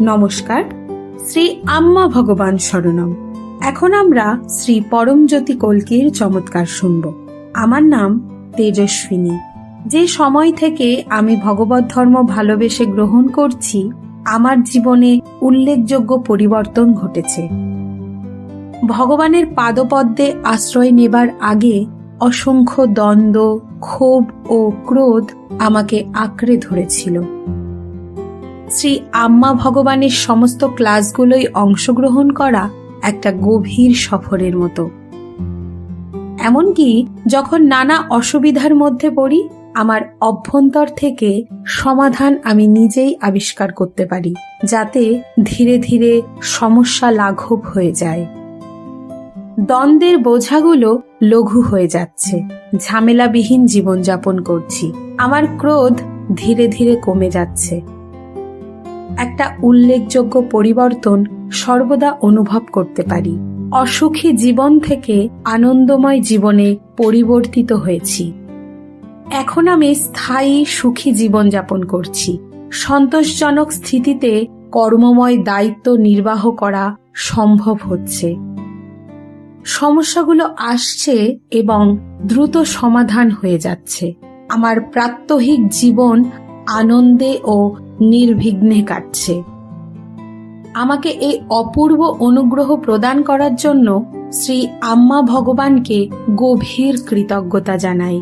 নমস্কার, শ্রী আম্মা ভগবান শরণম। এখন আমরা শ্রী পরমজ্যোতি কল্কির চমৎকার শুনব। আমার নাম তেজস্বিনী। যে সময় থেকে আমি ভগবত ধর্ম ভালোবেসে গ্রহণ করছি, আমার জীবনে উল্লেখযোগ্য পরিবর্তন ঘটেছে। ভগবানের পাদপদ্মে আশ্রয় নেবার আগে অসংখ্য দ্বন্দ্ব, ক্ষোভ ও ক্রোধ আমাকে আঁকড়ে ধরেছিল। শ্রী আম্মা ভগবানের সমস্ত ক্লাসগুলোই অংশগ্রহণ করা একটা গভীর সফরের মতো। এমনকি যখন নানা অসুবিধার মধ্যে পড়ি, আমার অভ্যন্তর থেকে সমাধান আমি নিজেই আবিষ্কার করতে পারি, যাতে ধীরে ধীরে সমস্যা লাঘব হয়ে যায়। দ্বন্দ্বের বোঝাগুলো লঘু হয়ে যাচ্ছে, ঝামেলাবিহীন জীবনযাপন করছি, আমার ক্রোধ ধীরে ধীরে কমে যাচ্ছে। একটা উল্লেখযোগ্য পরিবর্তন সর্বদা অনুভব করতে পারি। অসুখী জীবন থেকে আনন্দময় জীবনে পরিবর্তিত হয়েছি। এখন আমি স্থায়ী সুখী জীবনযাপন করছি। সন্তোষজনক স্থিতিতে কর্মময় দায়িত্ব নির্বাহ করা সম্ভব হচ্ছে। সমস্যাগুলো আসছে এবং দ্রুত সমাধান হয়ে যাচ্ছে। আমার প্রাত্যহিক জীবন আনন্দে ও নির্বিঘ্নে কাটছে। আমাকে এই অপূর্ব অনুগ্রহ প্রদান করার জন্য শ্রী আম্মা ভগবানকে গভীর কৃতজ্ঞতা জানাই।